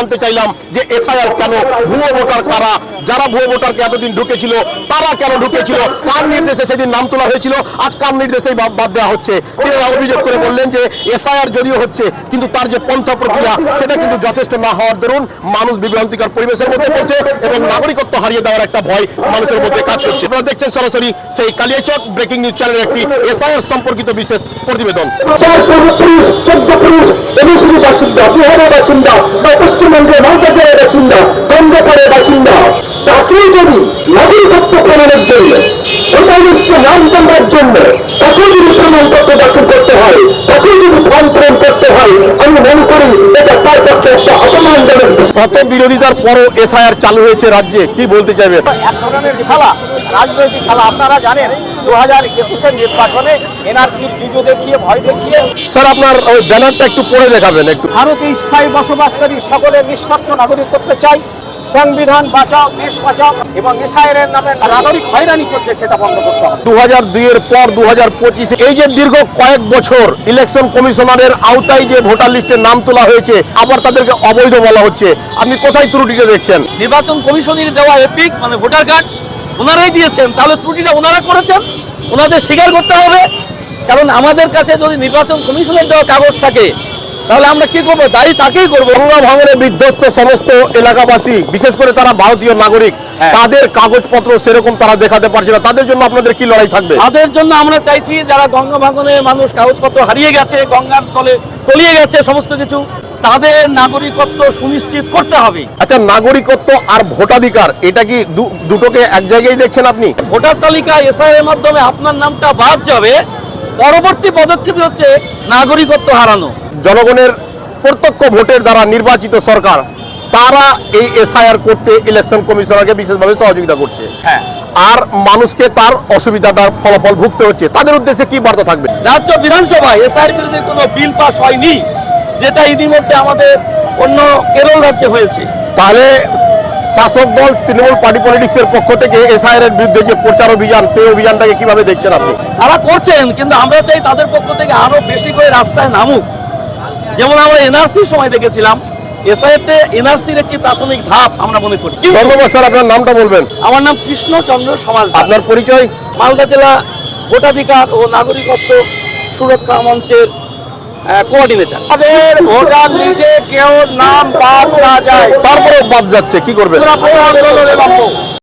জানতে চাইলাম যে এসআইআর কেন ভুয়ো ভোটার কারা? যারা ভুয়ো ভোটারকে এতদিন ঢুকেছিল, তারা কেন ঢুকেছিল? কার নির্দেশে সেদিন নাম তোলা হয়েছিল? আজ কার নির্দেশেই বাদ দেওয়া হচ্ছে? তিনি অভিযোগ করে বললেন যে এসআইআর যদিও হচ্ছে, কিন্তু তার যে পন্থা প্রক্রিয়া, সেটা কিন্তু যথেষ্ট না হওয়ার দরুন মানুষ বিভ্রান্তিকর পরিবেশের মধ্যে পড়ছে এবং নাগরিকত্ব হারিয়ে দেওয়ার একটা ভয় মানুষের মধ্যে কাজ করছে। আপনারা দেখছেন সরাসরি সেই কালিয়াচক ব্রেকিং নিউজ চ্যানেলের একটি এসআইআর সম্পর্কিত বিশেষ প্রতিবেদন। বাসিন্দা, বিহারের বাসিন্দা বা পশ্চিমবঙ্গের মালদা জেলার বাসিন্দা গঙ্গাপাড়ের বাসিন্দা তাকেই যদি নাগরিকত্ব প্রমাণের জন্য ওটা নাম জানার জন্য তাকেও যদি প্রমাণপত্র দাখিল করতে হয় তাকেও যদি ফর্ম পূরণ করতে হয় আমি মনে করি এটা তার পক্ষে একটা অপমানজনক। শত বিরোধিতার পরও এসআইআর চালু হয়েছে রাজ্যে কি বলতে চাইবেন এক ধরনের খেলা রাজনৈতিক খেলা আপনারা জানেন দু হাজার একুশের নির্বাচনে এনআরসির জিজো দেখিয়ে ভয় দেখিয়ে। স্যার আপনার ওই ব্যানারটা একটু পড়ে দেখাবেন একটু। ভারতে স্থায়ী বসবাসকারী সকলের নিঃস্বার্থ নাগরিক করতে চাই। সংবিধান বাঁচাও দেশ বাঁচাও এবং এসআইয়ের নামে নাগরিক হয়রানি চলছে সেটা বন্ধ করতে হবে। দু হাজার দুইয়ের পর দু হাজার পঁচিশে এই যে দীর্ঘ কয়েক বছর ইলেকশন কমিশনারের আওতায় যে ভোটার লিস্টে নাম তোলা হয়েছে আবার তাদেরকে অবৈধ বলা হচ্ছে আপনি কোথায় ত্রুটিটা দেখছেন? নির্বাচন কমিশনের দেওয়া এপিক মানে ভোটার কার্ড ওনারাই দিয়েছেন তাহলে ত্রুটিটা ওনারা করেছেন ওনাদের স্বীকার করতে হবে। কারণ আমাদের কাছে যদি নির্বাচন কমিশনের দেওয়া কাগজ থাকে তাহলে আমরা কি করব? দায়ী তাকেই করব। গঙ্গা ভাঙনে বিধ্বস্ত সমস্ত এলাকাবাসী বিশেষ করে তারা ভারতীয় নাগরিক হ্যাঁ। তাদের কাগজপত্র সেরকম তারা দেখাতে পারছে না। তাদের জন্য আপনাদের কি লড়াই থাকবে? তাদের জন্য আমরা চাইছি যারা গঙ্গা ভাঙনে মানুষ কাগজপত্র হারিয়ে গেছে গঙ্গার তলে তলিয়ে গেছে সমস্ত কিছু তাদের নাগরিকত্ব সুনিশ্চিত করতে হবে। আচ্ছা নাগরিকত্ব আর ভোটাধিকার এটা কি দুটোকে এক জায়গায় দেখছেন আপনি? ভোটার তালিকা এসআই এর মাধ্যমে আপনার নামটা বাদ যাবে। পরবর্তী পদক্ষেপ হচ্ছে নাগরিকত্ব হারানো। জনগণের প্রত্যক্ষ ভোটের দ্বারা নির্বাচিত সরকার তারা এই এসআইআর করতে ইলেকশন কমিশনারকে বিশেষভাবে সহযোগিতা করছে। হ্যাঁ। আর মানুষকে তার অসুবিধাটার ফলাফল ভুগতে হচ্ছে। তাদের উদ্দেশ্যে কি বার্তা থাকবে? রাজ্য বিধানসভায় এসআইয়ের বিরুদ্ধে কোনো বিল পাস হয়নি। যেটা ইতিমধ্যে আমাদের অন্য কেরল রাজ্যে হয়েছে। তাহলে শাসক দল তৃণমূল পার্টি পলিটিক্সের পক্ষ থেকে এসআইআর এর বিরুদ্ধে যে প্রচার অভিযান সেই অভিযানটাকে কীভাবে দেখছেন আপনি? তারা করছেন কিন্তু আমরা চাই তাদের পক্ষ থেকে আরও বেশি করে রাস্তায় নামুক। যেমন আমরা এনআরসির সময় দেখেছিলাম এসআইতে এনআরসির একটি প্রাথমিক ধাপ আমরা মনে করি। ধন্যবাদ স্যার আপনার নামটা বলবেন। আমার নাম কৃষ্ণচন্দ্র সমাজ আপনার পরিচয়? মালদা জেলা ভোটাধিকার ও নাগরিকত্ব সুরক্ষা মঞ্চের কোঅর্ডিনেটর তাদের ভোটার লিস্টে কেউ নাম বাদ না যায়। তারপরে বাদ যাচ্ছে কি নামবো